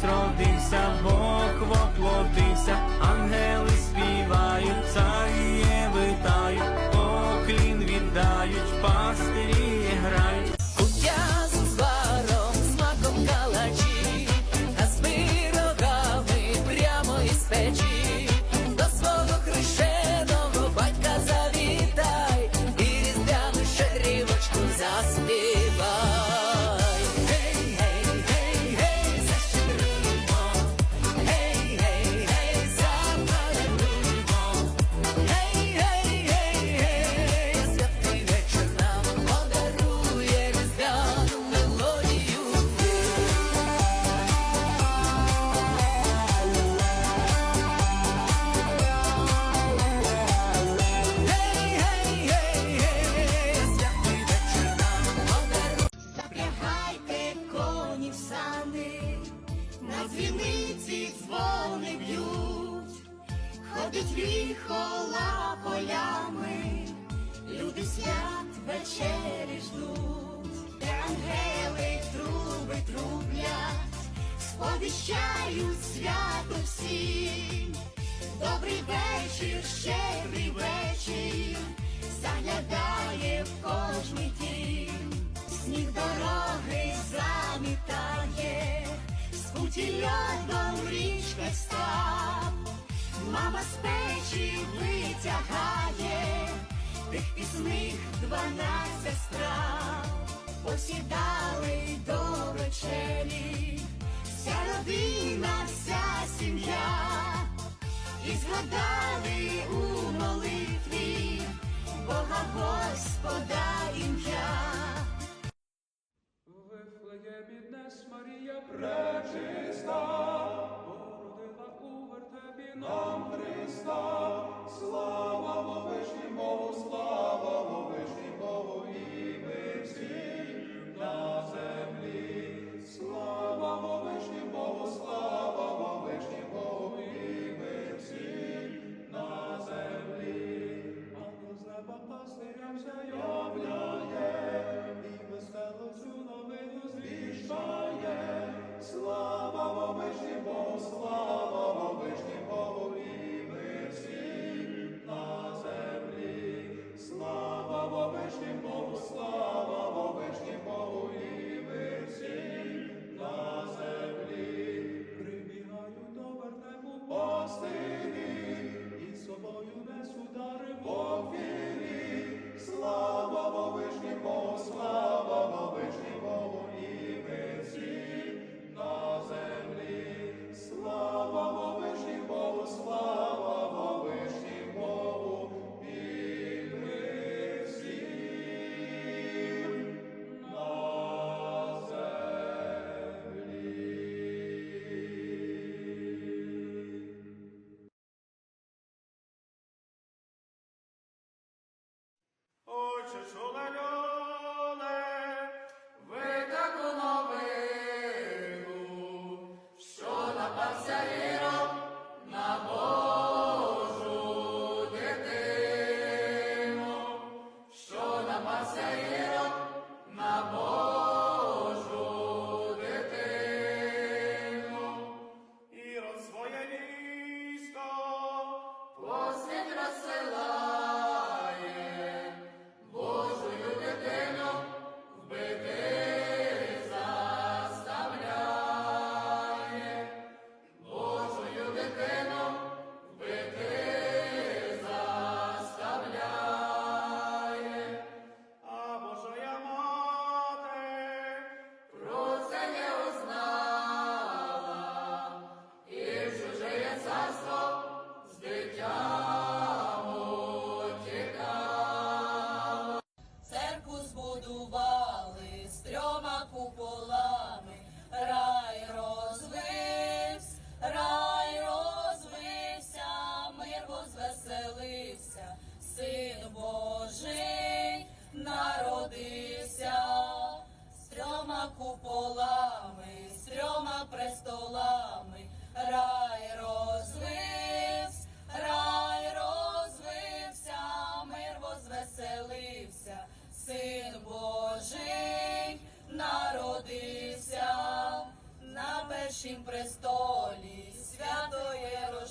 nuestro the вечері ждуть, ангели труби трублять, сповіщають свято всім, добрий вечір, щедрий вечір, заглядає в кожний дім, сніг дороги замітає, спутіль льодом добрих пісних дванадцять страв, посідали до вечері, вся родина, вся сім'я, і згадали у молитві Бога Господа. і першім престолі, святоє рождество,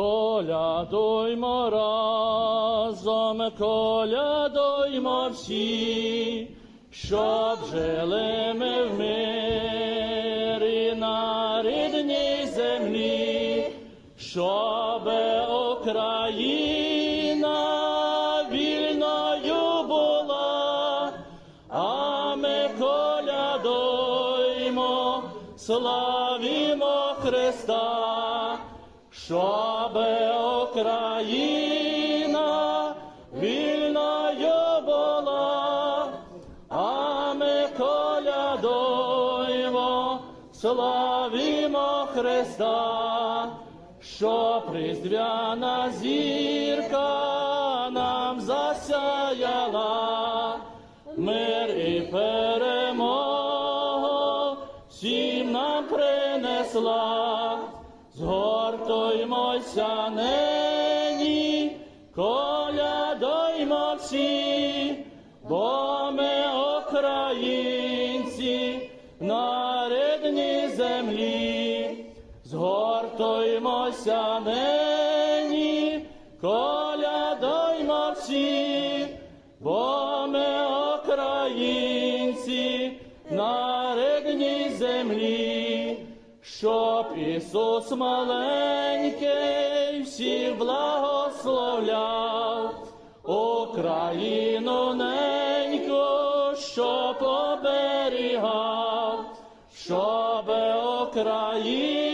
Колядуймо разом, колядуймо всі, щоб жили ми в мирі на рідній землі, щоб Україна вільною була, а ми колядуймо, славімо щоб Україна вільною була, а ми колядуємо, славімо Христа, що різдвяна зірка нам засяяла, мир і перемогу всім нам принесла. Згортуймося нині, колядуймо всі, бо ми українці на рідній землі. Згортуймося нині, колядуймо щоб Ісус маленький всіх благословляв, Україну неньку, щоб оберігав, щоб Україна